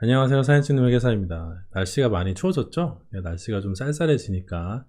안녕하세요. 사연치는 회계사입니다. 날씨가 많이 추워졌죠? 네, 날씨가 좀 쌀쌀해지니까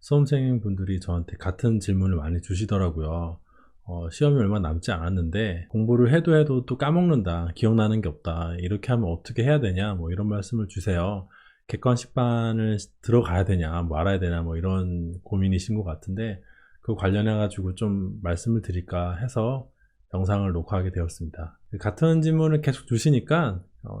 수험생 분들이 저한테 같은 질문을 많이 주시더라고요. 어, 시험이 얼마 남지 않았는데 공부를 해도 해도 또 까먹는다. 기억나는 게 없다. 이렇게 하면 어떻게 해야 되냐? 뭐 이런 말씀을 주세요. 객관식반을 들어가야 되냐? 뭐 알아야 되냐? 뭐 이런 고민이신 것 같은데 그 관련해 가지고 좀 말씀을 드릴까 해서 영상을 녹화하게 되었습니다. 같은 질문을 계속 주시니까 어,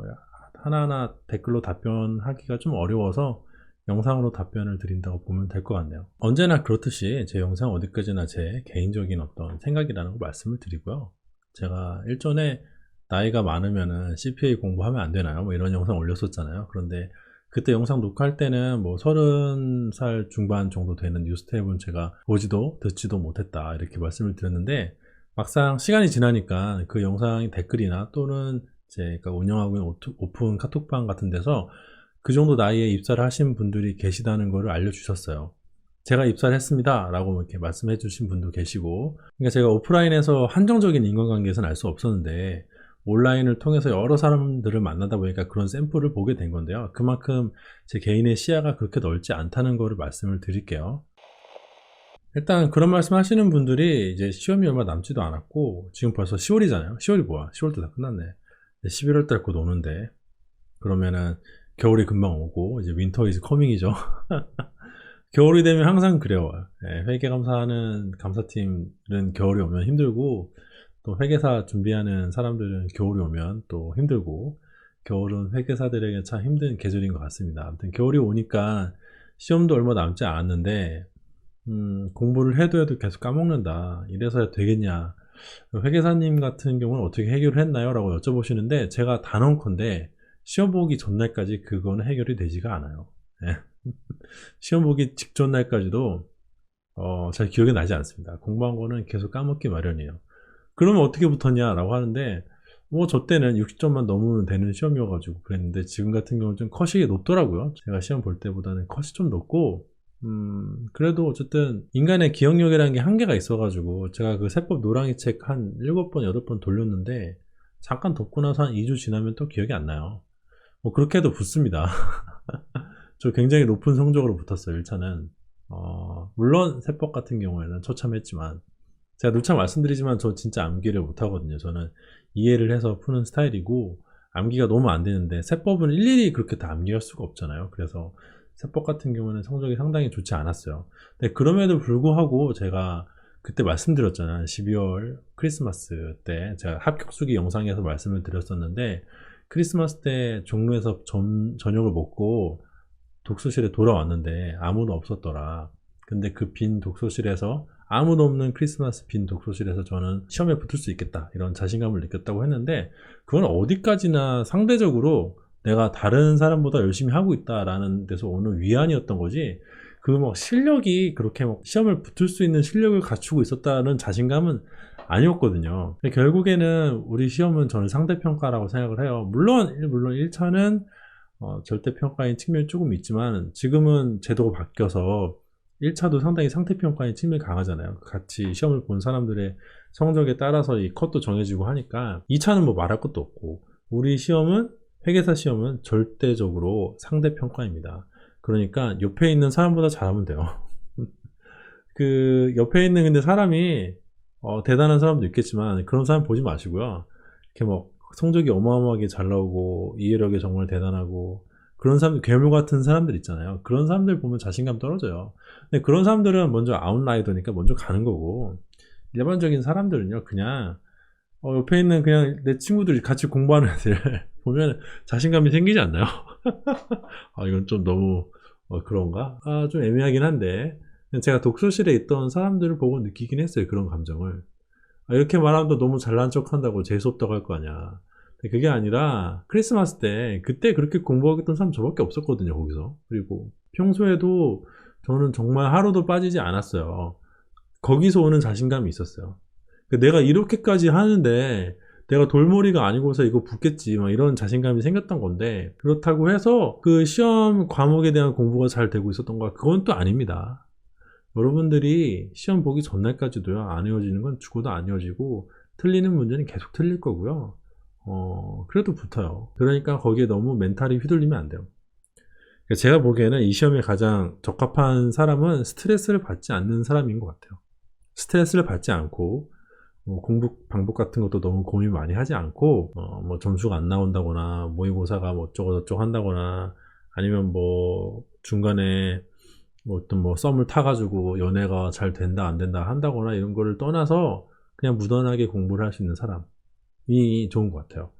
하나하나 댓글로 답변하기가 좀 어려워서 영상으로 답변을 드린다고 보면 될 것 같네요. 언제나 그렇듯이 제 영상 어디까지나 제 개인적인 어떤 생각이라는 걸 말씀을 드리고요. 제가 일전에 나이가 많으면은 CPA 공부하면 안 되나요? 뭐 이런 영상 올렸었잖아요. 그런데 그때 영상 녹화할 때는 뭐 30살 중반 정도 되는 뉴스텝은 제가 보지도 듣지도 못했다 이렇게 말씀을 드렸는데 막상 시간이 지나니까 그 영상의 댓글이나 또는 제가 운영하고 있는 오픈 카톡방 같은 데서 그 정도 나이에 입사를 하신 분들이 계시다는 것을 알려주셨어요. 제가 입사를 했습니다. 라고 이렇게 말씀해 주신 분도 계시고, 그러니까 제가 오프라인에서 한정적인 인간관계에서는 알 수 없었는데, 온라인을 통해서 여러 사람들을 만나다 보니까 그런 샘플을 보게 된 건데요. 그만큼 제 개인의 시야가 그렇게 넓지 않다는 것을 말씀을 드릴게요. 일단 그런 말씀 하시는 분들이 이제 시험이 얼마 남지도 않았고, 지금 벌써 10월이잖아요. 10월이 뭐야? 10월도 다 끝났네. 11월 달 곧 오는데 그러면은 겨울이 금방 오고 이제 윈터 이즈 커밍이죠. 겨울이 되면 항상 그래요. 네, 회계 감사하는 감사팀은 겨울이 오면 힘들고 또 회계사 준비하는 사람들은 겨울이 오면 또 힘들고 겨울은 회계사들에게 참 힘든 계절인 것 같습니다. 아무튼 겨울이 오니까 시험도 얼마 남지 않았는데 음, 공부를 해도 해도 계속 까먹는다. 이래서야 되겠냐. 회계사님 같은 경우는 어떻게 해결을 했나요? 라고 여쭤보시는데 제가 단언컨대 시험 보기 전날까지 그거는 해결이 되지가 않아요. 네. 시험 보기 직전 날까지도 어, 잘 기억이 나지 않습니다. 공부한 거는 계속 까먹기 마련이에요. 그러면 어떻게 붙었냐? 라고 하는데 뭐 저 때는 60점만 넘으면 되는 시험이어가지고 그랬는데 지금 같은 경우는 좀 컷이 높더라고요. 제가 시험 볼 때보다는 컷이 좀 높고 음, 그래도 어쨌든 인간의 기억력이라는 게 한계가 있어가지고 제가 그 세법 노랑이 책 한 7번, 8번 돌렸는데 잠깐 덮고 나서 한 2주 지나면 또 기억이 안 나요. 뭐 그렇게 해도 붙습니다. 저 굉장히 높은 성적으로 붙었어요, 1차는. 어, 물론 세법 같은 경우에는 처참했지만 제가 누차 말씀드리지만 저 진짜 암기를 못하거든요. 저는 이해를 해서 푸는 스타일이고 암기가 너무 안 되는데 세법은 일일이 그렇게 다 암기할 수가 없잖아요. 그래서 세법 같은 경우는 성적이 상당히 좋지 않았어요. 근데 그럼에도 불구하고 제가 그때 말씀드렸잖아요. 12월 크리스마스 때 제가 합격수기 영상에서 말씀을 드렸었는데 크리스마스 때 종로에서 전, 저녁을 먹고 독서실에 돌아왔는데 아무도 없었더라. 근데 그 빈 독서실에서 아무도 없는 크리스마스 빈 독서실에서 저는 시험에 붙을 수 있겠다 이런 자신감을 느꼈다고 했는데 그건 어디까지나 상대적으로 내가 다른 사람보다 열심히 하고 있다라는 데서 오는 위안이었던 거지 그 뭐 실력이 그렇게 막 시험을 붙을 수 있는 실력을 갖추고 있었다는 자신감은 아니었거든요. 결국에는 우리 시험은 저는 상대평가라고 생각을 해요. 물론, 물론 1차는 어, 절대평가인 측면이 조금 있지만 지금은 제도가 바뀌어서 1차도 상당히 상대평가인 측면이 강하잖아요. 같이 시험을 본 사람들의 성적에 따라서 이 컷도 정해지고 하니까 2차는 뭐 말할 것도 없고 우리 시험은 회계사 시험은 절대적으로 상대 평가입니다. 그러니까 옆에 있는 사람보다 잘하면 돼요. 그 옆에 있는 근데 사람이 어, 대단한 사람도 있겠지만 그런 사람 보지 마시고요. 이렇게 뭐 성적이 어마어마하게 잘 나오고 이해력이 정말 대단하고 그런 사람들 괴물 같은 사람들 있잖아요. 그런 사람들 보면 자신감 떨어져요. 근데 그런 사람들은 먼저 아웃라이더니까 먼저 가는 거고 일반적인 사람들은요 그냥 어, 옆에 있는 그냥 내 친구들이 같이 공부하는 애들 보면 자신감이 생기지 않나요? 아, 이건 좀 너무 어, 그런가? 아, 좀 애매하긴 한데 제가 독서실에 있던 사람들을 보고 느끼긴 했어요. 그런 감정을. 아, 이렇게 말하면 또 너무 잘난 척 한다고 재수없다고 할 거 아니야. 그게 아니라 크리스마스 때 그때 그렇게 공부하겠던 사람 저밖에 없었거든요. 거기서. 그리고 평소에도 저는 정말 하루도 빠지지 않았어요. 거기서 오는 자신감이 있었어요. 그 내가 이렇게까지 하는데 내가 돌머리가 아니고서 이거 붙겠지 막 이런 자신감이 생겼던 건데 그렇다고 해서 그 시험 과목에 대한 공부가 잘 되고 있었던 거 그건 또 아닙니다 여러분들이 시험 보기 전날까지도요 안 헤어지는 건 죽어도 안 헤어지고 틀리는 문제는 계속 틀릴 거고요 어, 그래도 붙어요. 그러니까 거기에 너무 멘탈이 휘둘리면 안 돼요. 그러니까 제가 보기에는 이 시험에 가장 적합한 사람은 스트레스를 받지 않는 사람인 것 같아요. 스트레스를 받지 않고 뭐 공부 방법 같은 것도 너무 고민 많이 하지 않고 어, 뭐 점수가 안 나온다거나 모의고사가 뭐 어쩌고 저쩌고 한다거나 아니면 뭐 중간에 뭐 어떤 뭐 썸을 타가지고 연애가 잘 된다 안 된다 한다거나 이런 거를 떠나서 그냥 무던하게 공부를 할 수 있는 사람이 좋은 것 같아요.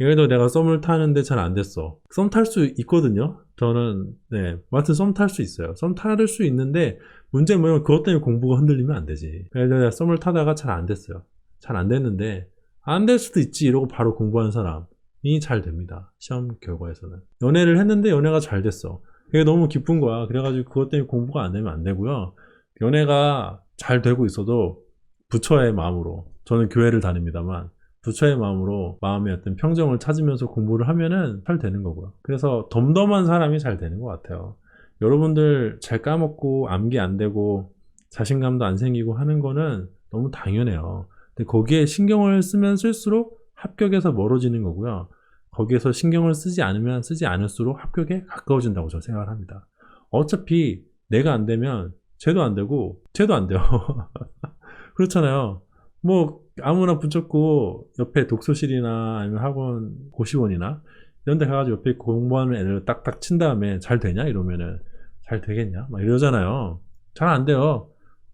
예를 들어 내가 썸을 타는데 잘 안 됐어. 썸 탈 수 있거든요. 저는 네, 마트 썸 탈 수 있어요. 썸 탈 수 있는데 문제는 뭐냐면 그것 때문에 공부가 흔들리면 안 되지. 내가 썸을 타다가 잘 안 됐어요. 잘 안 됐는데 안 될 수도 있지 이러고 바로 공부하는 사람이 잘 됩니다. 시험 결과에서는. 연애를 했는데 연애가 잘 됐어. 그게 너무 기쁜 거야. 그래가지고 그것 때문에 공부가 안 되면 안 되고요. 연애가 잘 되고 있어도 부처의 마음으로 저는 교회를 다닙니다만 부처의 마음으로 마음의 어떤 평정을 찾으면서 공부를 하면은 잘 되는 거고요. 그래서 덤덤한 사람이 잘 되는 것 같아요. 여러분들 잘 까먹고 암기 안 되고 자신감도 안 생기고 하는 거는 너무 당연해요. 근데 거기에 신경을 쓰면 쓸수록 합격에서 멀어지는 거고요. 거기에서 신경을 쓰지 않으면 쓰지 않을수록 합격에 가까워진다고 저는 생각을 합니다. 어차피 내가 안 되면 쟤도 안 되고 쟤도 안 돼요. 그렇잖아요. 뭐 아무나 붙잡고 옆에 독서실이나 아니면 학원 고시원이나 이런 데 가가지고 옆에 공부하는 애를 딱딱 친 다음에 잘 되냐? 이러면은 잘 되겠냐? 막 이러잖아요. 잘 안 돼요.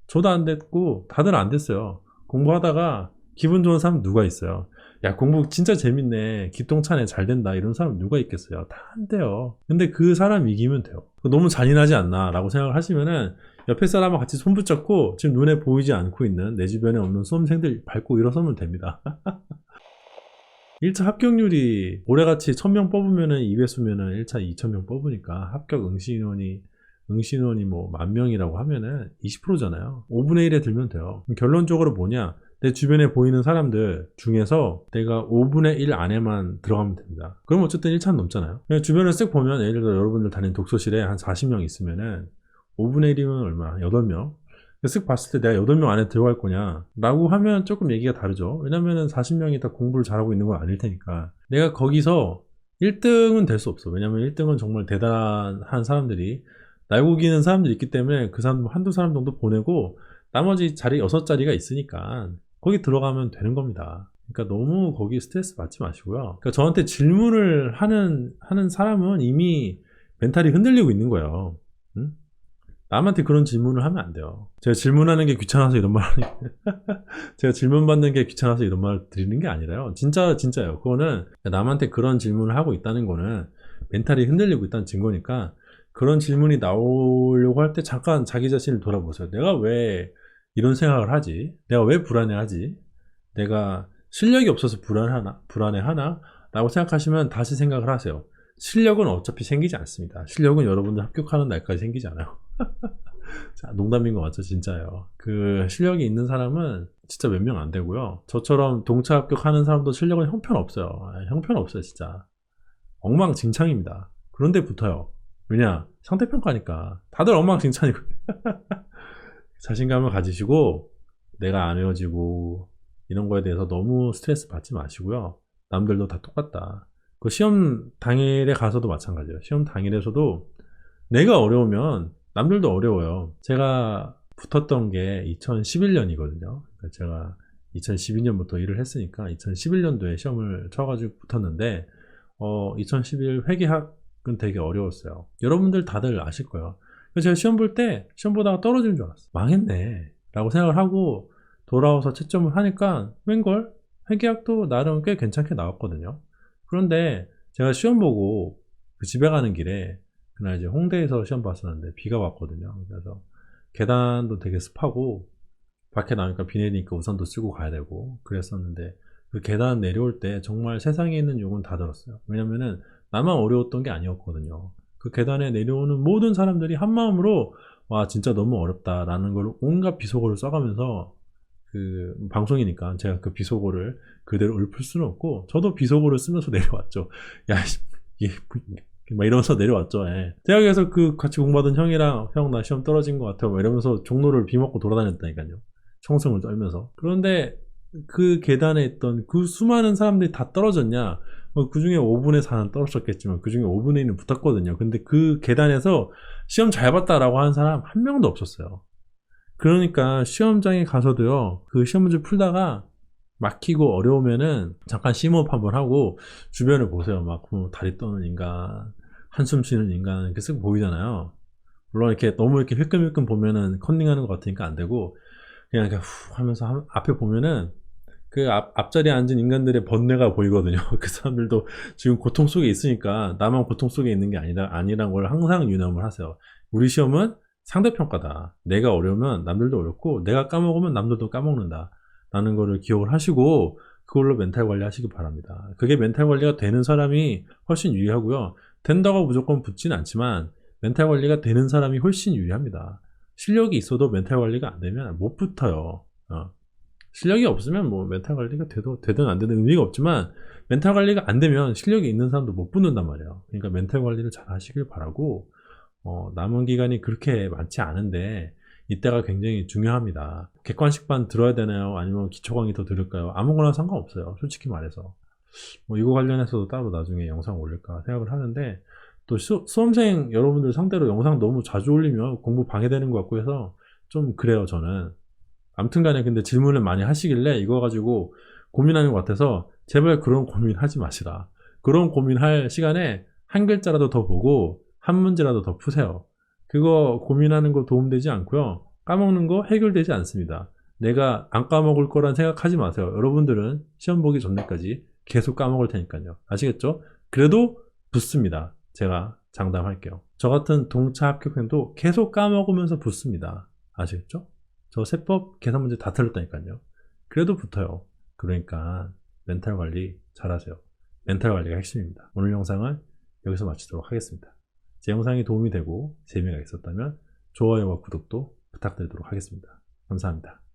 저도 안 됐고 다들 안 됐어요. 공부하다가 기분 좋은 사람 누가 있어요? 야 공부 진짜 재밌네. 기똥차네. 잘 된다. 이런 사람 누가 있겠어요? 다 안 돼요. 근데 그 사람 이기면 돼요 너무 잔인하지 않나? 라고 생각을 하시면은 옆에 사람과 같이 손 붙잡고 지금 눈에 보이지 않고 있는 내 주변에 없는 수험생들 밟고 일어서면 됩니다 1차 합격률이 올해같이 1000명 뽑으면은 2배수면은 1차 2000명 뽑으니까 합격 응시인원이 응시인원이 뭐 만 명이라고 하면은 20%잖아요 5분의 1에 들면 돼요 결론적으로 뭐냐 내 주변에 보이는 사람들 중에서 내가 5분의 1 안에만 들어가면 됩니다. 그럼 어쨌든 1차는 넘잖아요. 주변을 쓱 보면 예를 들어 여러분들 다니는 독서실에 한 40명 있으면은 5분의 1이면 얼마? 8명? 쓱 봤을 때 내가 8명 안에 들어갈 거냐? 라고 하면 조금 얘기가 다르죠. 왜냐면은 40명이 다 공부를 잘하고 있는 건 아닐 테니까. 내가 거기서 1등은 될 수 없어. 왜냐면 1등은 정말 대단한 사람들이 날고 기는 사람들이 있기 때문에 그 사람 한두 사람 정도 보내고 나머지 자리 6자리가 있으니까 거기 들어가면 되는 겁니다. 그러니까 너무 거기 스트레스 받지 마시고요. 그러니까 저한테 질문을 하는 하는 사람은 이미 멘탈이 흔들리고 있는 거예요. 응? 남한테 그런 질문을 하면 안 돼요. 제가 질문하는 게 귀찮아서 이런 말 하니 제가 질문 받는 게 귀찮아서 이런 말 드리는 게 아니라요. 진짜 진짜요. 그거는 남한테 그런 질문을 하고 있다는 거는 멘탈이 흔들리고 있다는 증거니까 그런 질문이 나오려고 할 때 잠깐 자기 자신을 돌아보세요. 내가 왜 이런 생각을 하지? 내가 왜 불안해하지? 내가 실력이 없어서 불안하나? 불안해하나? 라고 생각하시면 다시 생각을 하세요. 실력은 어차피 생기지 않습니다. 실력은 여러분들 합격하는 날까지 생기지 않아요. 자, 농담인 거 맞죠? 진짜요. 그 실력이 있는 사람은 진짜 몇 명 안 되고요. 저처럼 동차 합격하는 사람도 실력은 형편없어요. 아, 형편없어요, 진짜. 엉망진창입니다. 그런데 붙어요. 왜냐? 상대평가니까. 다들 엉망진창이고. 자신감을 가지시고 내가 안 외워지고 이런 거에 대해서 너무 스트레스 받지 마시고요. 남들도 다 똑같다. 그 시험 당일에 가서도 마찬가지예요. 시험 당일에서도 내가 어려우면 남들도 어려워요. 제가 붙었던 게 2011년이거든요. 그러니까 제가 2012년부터 일을 했으니까 2011년도에 시험을 쳐가지고 붙었는데 어, 2011 회계학은 되게 어려웠어요. 여러분들 다들 아실 거예요. 제가 시험 볼 때 시험 보다가 떨어지는 줄 알았어. 망했네. 라고 생각을 하고 돌아와서 채점을 하니까 웬걸 회계학도 나름 꽤 괜찮게 나왔거든요. 그런데 제가 시험 보고 그 집에 가는 길에 그날 이제 홍대에서 시험 봤었는데 비가 왔거든요. 그래서 계단도 되게 습하고 밖에 나오니까 비 내리니까 우산도 쓰고 가야 되고 그랬었는데 그 계단 내려올 때 정말 세상에 있는 욕은 다 들었어요. 왜냐면은 나만 어려웠던 게 아니었거든요. 그 계단에 내려오는 모든 사람들이 한마음으로 와 진짜 너무 어렵다라는 걸 온갖 비속어를 써가면서 그 방송이니까 제가 그 비속어를 그대로 읊을 수는 없고 저도 비속어를 쓰면서 내려왔죠. 야, 이게 막 이러면서 내려왔죠. 예. 대학에서 그 같이 공부하던 형이랑 형 나 시험 떨어진 것 같아요. 이러면서 종로를 비 먹고 돌아다녔다니까요. 총성을 떨면서. 그런데 그 계단에 있던 그 수많은 사람들이 다 떨어졌냐? 뭐그 중에 5분의 4는 떨어졌겠지만 그 중에 5분의 1은 붙었거든요. 근데 그 계단에서 시험 잘 봤다라고 하는 사람 한 명도 없었어요. 그러니까 시험장에 가서도요, 그 시험 문제 풀다가 막히고 어려우면은 잠깐 심호흡 한번 하고 주변을 보세요. 막뭐 다리 떠는 인간, 한숨 쉬는 인간 이렇게 쓱 보이잖아요. 물론 이렇게 너무 이렇게 힐끔힐끔 보면은 컨닝하는 것 같으니까 안 되고 그냥 이렇게 후 하면서 한- 앞에 보면은 그 앞, 앞자리에 앉은 인간들의 번뇌가 보이거든요. 그 사람들도 지금 고통 속에 있으니까 나만 고통 속에 있는 게 아니다, 아니란 걸 항상 유념을 하세요. 우리 시험은 상대평가다. 내가 어려우면 남들도 어렵고 내가 까먹으면 남들도 까먹는다. 라는 거를 기억을 하시고 그걸로 멘탈 관리 하시기 바랍니다. 그게 멘탈 관리가 되는 사람이 훨씬 유리하고요. 된다고 무조건 붙지는 않지만 멘탈 관리가 되는 사람이 훨씬 유리합니다. 실력이 있어도 멘탈 관리가 안 되면 못 붙어요. 어. 실력이 없으면 뭐 멘탈 관리가 돼도 되든 안 되든 의미가 없지만 멘탈 관리가 안 되면 실력이 있는 사람도 못 붙는단 말이에요. 그러니까 멘탈 관리를 잘 하시길 바라고 어, 남은 기간이 그렇게 많지 않은데 이때가 굉장히 중요합니다. 객관식반 들어야 되나요? 아니면 기초 강의 더 들을까요? 아무거나 상관없어요. 솔직히 말해서. 뭐 이거 관련해서도 따로 나중에 영상 올릴까 생각을 하는데 또 수, 수험생 여러분들 상대로 영상 너무 자주 올리면 공부 방해되는 것 같고 해서 좀 그래요 저는 아무튼 간에 근데 질문을 많이 하시길래 이거 가지고 고민하는 것 같아서 제발 그런 고민 하지 마시라 그런 고민할 시간에 한 글자라도 더 보고 한 문제라도 더 푸세요 그거 고민하는 거 도움되지 않고요 까먹는 거 해결되지 않습니다 내가 안 까먹을 거란 생각하지 마세요 여러분들은 시험 보기 전날까지 계속 까먹을 테니까요 아시겠죠? 그래도 붙습니다 제가 장담할게요. 저 같은 동차 합격생도 계속 까먹으면서 붙습니다. 아시겠죠? 저 세법 계산 문제 다 틀렸다니까요. 그래도 붙어요. 그러니까 멘탈 관리 잘하세요. 멘탈 관리가 핵심입니다. 오늘 영상은 여기서 마치도록 하겠습니다. 제 영상이 도움이 되고 재미가 있었다면 좋아요와 구독도 부탁드리도록 하겠습니다. 감사합니다.